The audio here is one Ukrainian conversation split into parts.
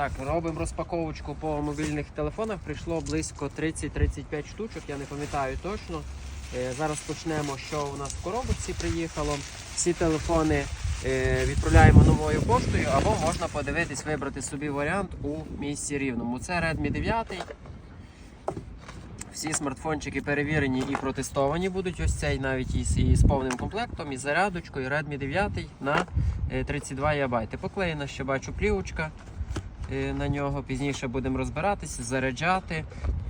Так, робимо розпаковочку по мобільних телефонах. Прийшло близько 30-35 штучок, я не пам'ятаю точно. Е, Зараз почнемо, що у нас в коробочці приїхало. Всі телефони е, відправляємо новою поштою, або можна подивитись, вибрати собі варіант у місці рівному. Це Redmi 9. Всі смартфончики перевірені і протестовані будуть. Ось цей навіть і з повним комплектом, із зарядочкою Redmi 9 на е, 32 ГБ. Поклеєна ще бачу плівочка е, на нього. Пізніше будемо розбиратися, заряджати.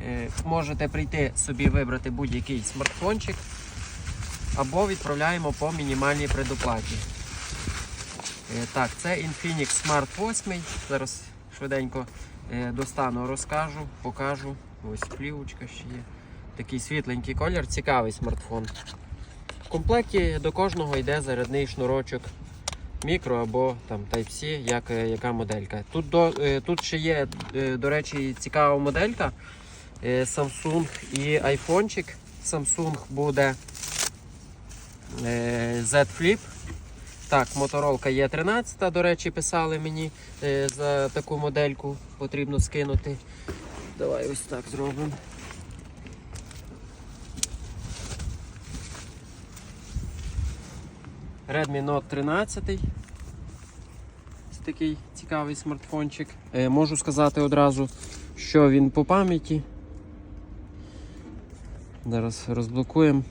Е, Можете прийти собі вибрати будь-який смартфончик або відправляємо по мінімальній предоплаті. Е, Так, це Infinix Smart 8. Зараз швиденько е, достану, розкажу, покажу. Ось плівочка ще є. Такий світленький колір, цікавий смартфон. В комплекті до кожного йде зарядний шнурочок мікро або там Type-C, як, е, яка моделька. Тут, до, е, тут ще є, е, до речі, цікава моделька. Samsung і айфончик. Samsung буде Z Flip. Так, Motorola є 13, до речі, писали мені за таку модельку, потрібно скинути. Давай ось так зробимо. Redmi Note 13. Ось такий цікавий смартфончик. Е, можу сказати одразу, що він по пам'яті. Зараз розблокуємо.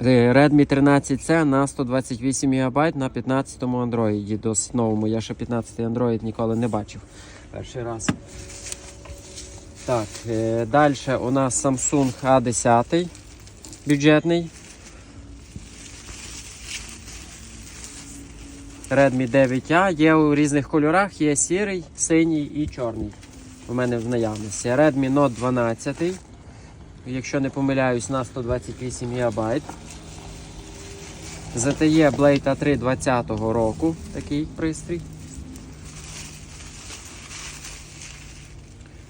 Е, Redmi 13C на 128 ГБ на 15 му Android. Досить новому. Я ще 15-й Android ніколи не бачив. Перший раз. Так, е, далі у нас Samsung A10 бюджетний. Redmi 9A є у різних кольорах, є сірий, синій і чорний. У мене в наявності. Redmi Note 12, якщо не помиляюсь, на 128 ГБ. ZTE Blade A3 20 року такий пристрій.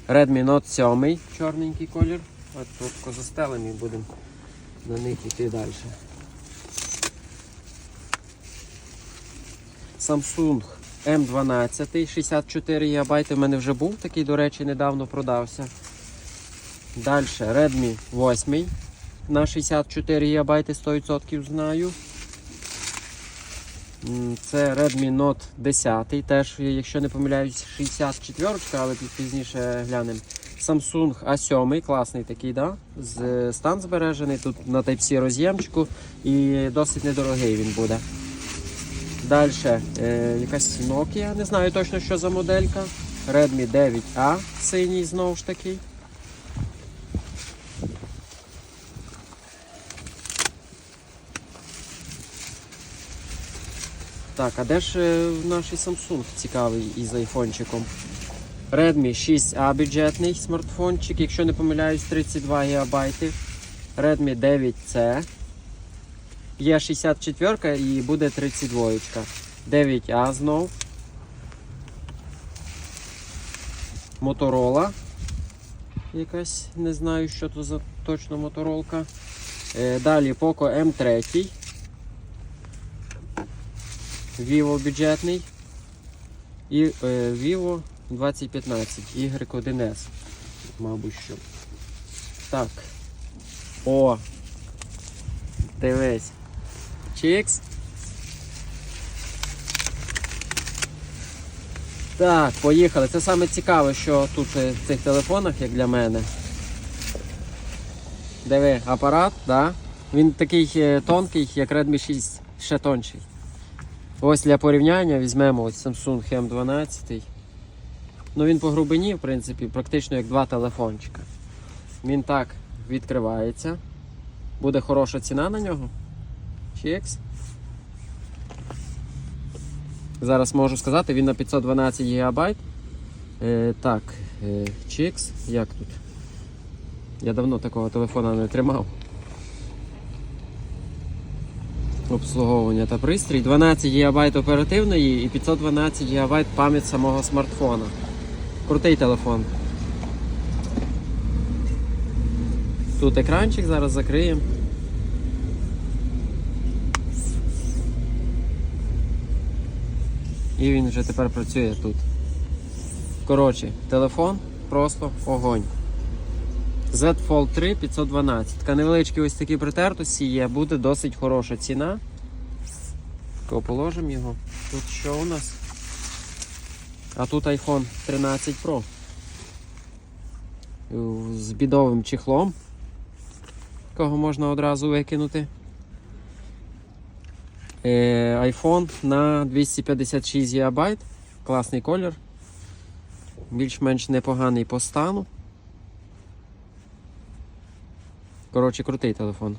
Redmi Note 7, чорненький колір. От тут застелені будемо на них йти далі. Samsung M12 64 ГБ. У мене вже був такий, до речі, недавно продався. Далі Redmi 8 на 64 ГБ 100% знаю. Це Redmi Note 10, теж, якщо не помиляюсь, 64, але пізніше глянемо. Samsung A7, класний такий, да? З, стан збережений, тут на Type-C роз'ємчику і досить недорогий він буде. Далі е, якась Nokia, не знаю точно, що за моделька. Redmi 9A, синій знову ж таки. Так, а де ж е, наш Samsung цікавий із айфончиком? Redmi 6A бюджетний смартфончик, якщо не помиляюсь, 32 ГБ. Redmi 9C. Є 64 і буде 32. 9A знов. Motorola. Якась, не знаю, що то за точно моторолка. Е, Далі Poco M3. Vivo бюджетний. І е, Vivo 2015 Y1S. Мабуть що. Так. О! Дивись. Чікс. Так, поїхали. Це саме цікаве, що тут е, в цих телефонах, як для мене. Диви, апарат, да? Він такий е, тонкий, як Redmi 6, ще тонший. Ось для порівняння візьмемо ось Samsung M12. Ну він по грубині, в принципі, практично як два телефончика. Він так відкривається. Буде хороша ціна на нього. Чекс. Зараз можу сказати, він на 512 ГБ. Е, так, е, чекс. Як тут? Я давно такого телефона не тримав. Обслуговування та пристрій. 12 ГБ оперативної і 512 ГБ пам'ять самого смартфона. Крутий телефон. Тут екранчик, зараз закриємо. І він вже тепер працює тут. Коротше, телефон просто огонь. Z Fold 3 512. Така невеличкі ось такі притертості є, буде досить хороша ціна. Положимо його. Тут що у нас? А тут iPhone 13 Pro. З бідовим чехлом. Кого можна одразу викинути. Е, iPhone на 256 ГБ. Класний колір. Більш-менш непоганий по стану. Коротше, крутий телефон.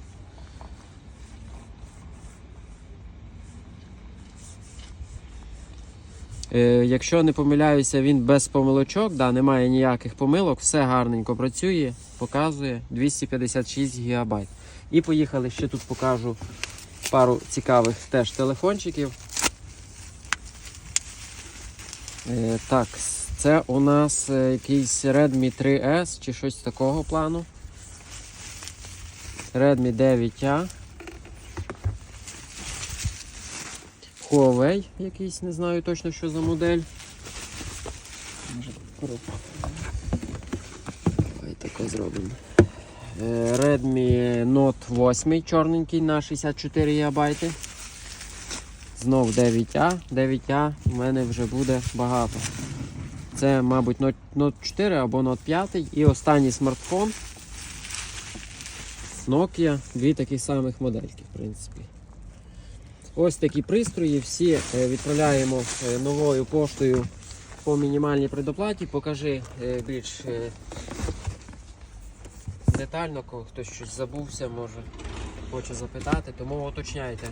Якщо не помиляюся, він без помилочок, да, немає ніяких помилок, все гарненько працює, показує 256 ГБ. І поїхали, ще тут покажу пару цікавих теж телефончиків. Е, так, це у нас е, якийсь Redmi 3S чи щось такого плану. Redmi 9A. Huawei якийсь, не знаю точно, що за модель. Давай таке зробимо. Е, Redmi Note 8 чорненький на 64 ГБ. Знов 9А. 9А в мене вже буде багато. Це, мабуть, Note 4 або Note 5. І останній смартфон. Nokia, дві таких самих модельки, в принципі. Ось такі пристрої, всі е, відправляємо е, новою поштою по мінімальній предоплаті. Покажи е, більш детально, коли хтось щось забувся, може хоче запитати, тому уточняйте